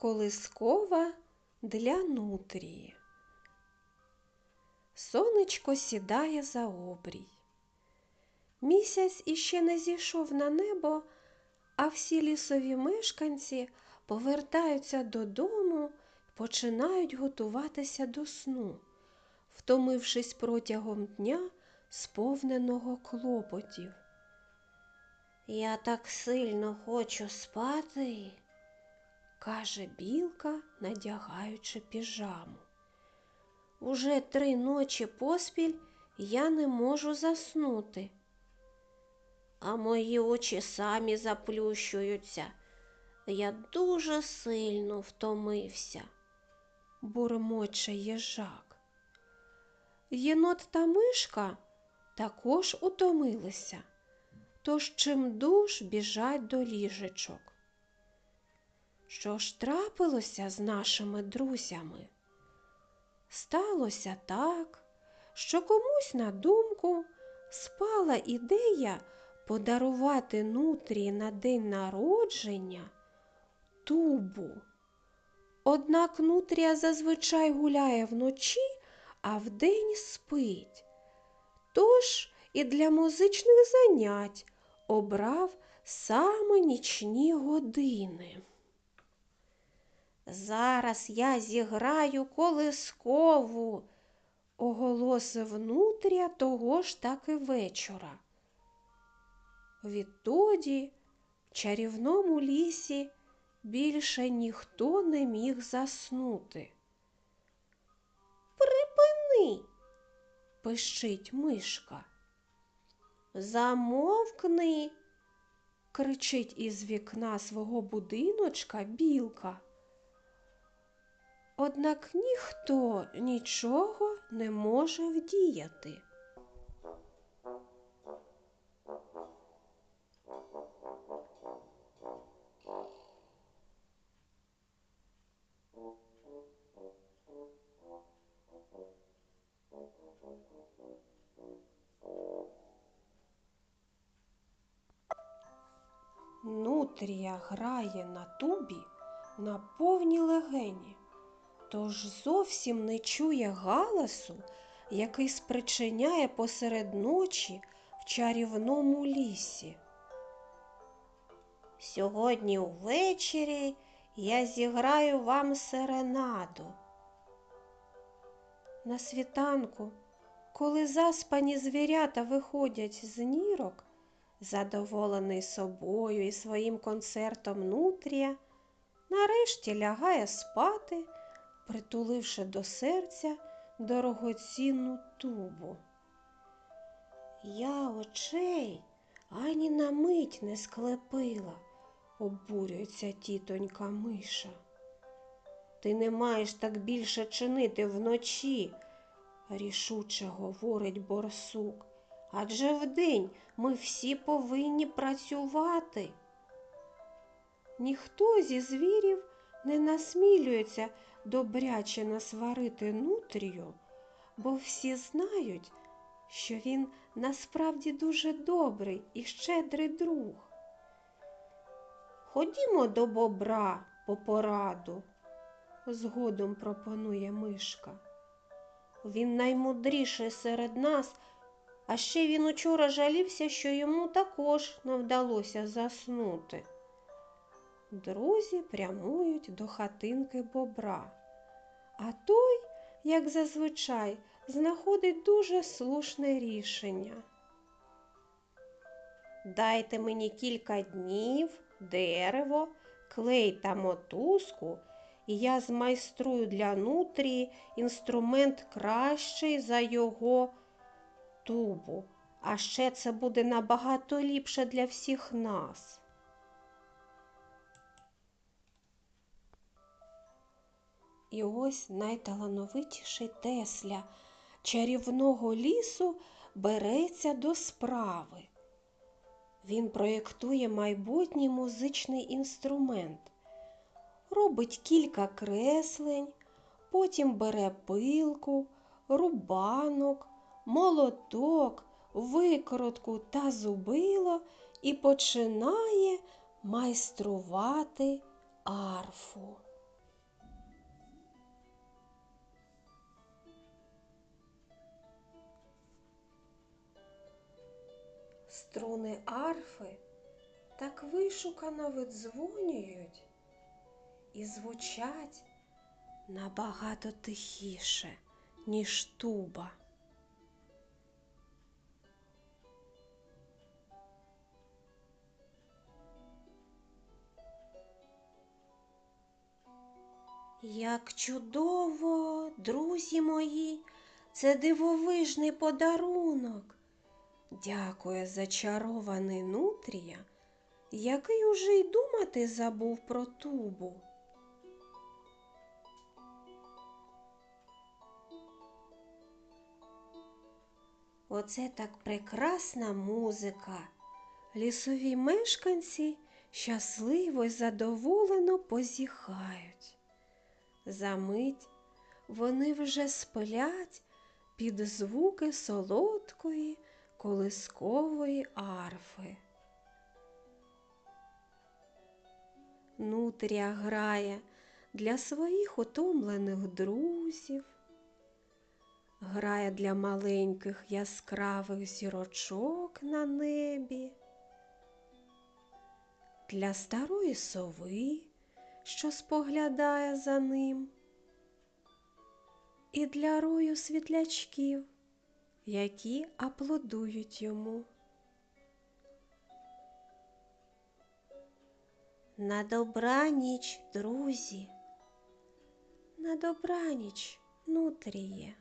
Колискова для нутрії. Сонечко сідає за обрій. Місяць іще не зійшов на небо, а всі лісові мешканці повертаються додому, починають готуватися до сну, втомившись протягом дня, сповненого клопотів. Я так сильно хочу спати, каже білка, надягаючи піжаму. Уже три ночі поспіль я не можу заснути. А мої очі самі заплющуються. Я дуже сильно втомився, бурмоче їжак. Єнот та мишка також утомилися, тож чимдуж біжать до ліжечок. Що ж трапилося з нашими друзями? Сталося так, що комусь на думку спала ідея подарувати нутрії на день народження тубу. Однак нутрія зазвичай гуляє вночі, а вдень спить. Тож і для музичних занять обрав саме нічні години. Зараз я зіграю колискову, оголосив нутрія того ж таки вечора. Відтоді в чарівному лісі більше ніхто не міг заснути. Припини, пищить мишка. Замовкни, кричить із вікна свого будиночка білка. Однак ніхто нічого не може вдіяти. Нутрія грає на тубі на повні легені, тож зовсім не чує галасу, який спричиняє посеред ночі в чарівному лісі. Сьогодні увечері я зіграю вам серенаду. На світанку, коли заспані звірята виходять з нірок, задоволений собою і своїм концертом нутрія, нарешті лягає спати, притуливши до серця дорогоцінну тубу. Я очей ані на мить не склепила, обурюється тітонька миша. Ти не маєш так більше чинити вночі, рішуче говорить борсук. Адже вдень ми всі повинні працювати. Ніхто зі звірів не насмілюється добряче насварити нутрію, бо всі знають, що він насправді дуже добрий і щедрий друг. Ходімо до бобра по пораду, згодом пропонує мишка. Він наймудріший серед нас. А ще він учора жалівся, що йому також не вдалося заснути. Друзі прямують до хатинки бобра, а той, як зазвичай, знаходить дуже слушне рішення. Дайте мені кілька днів, дерево, клей та мотузку, і я змайструю для нутрії інструмент кращий за його тубу, а ще це буде набагато ліпше для всіх нас. І ось найталановитіший Тесля чарівного лісу береться до справи. Він проєктує майбутній музичний інструмент, робить кілька креслень, потім бере пилку, рубанок, молоток, викрутку та зубило і починає майструвати арфу. Струни арфи так вишукано видзвонюють і звучать набагато тихіше, ніж туба. Як чудово, друзі мої, це дивовижний подарунок. Дякує зачарований нутрія, який уже й думати забув про тубу. Оце так прекрасна музика. Лісові мешканці щасливо й задоволено позіхають. Замить вони вже сплять під звуки солодкої колискової арфи. Нутрія грає для своїх утомлених друзів, грає для маленьких яскравих зірочок на небі, для старої сови, що споглядає за ним, і для рою світлячків, які аплодують йому. На добраніч, друзі, на добраніч, нутріє.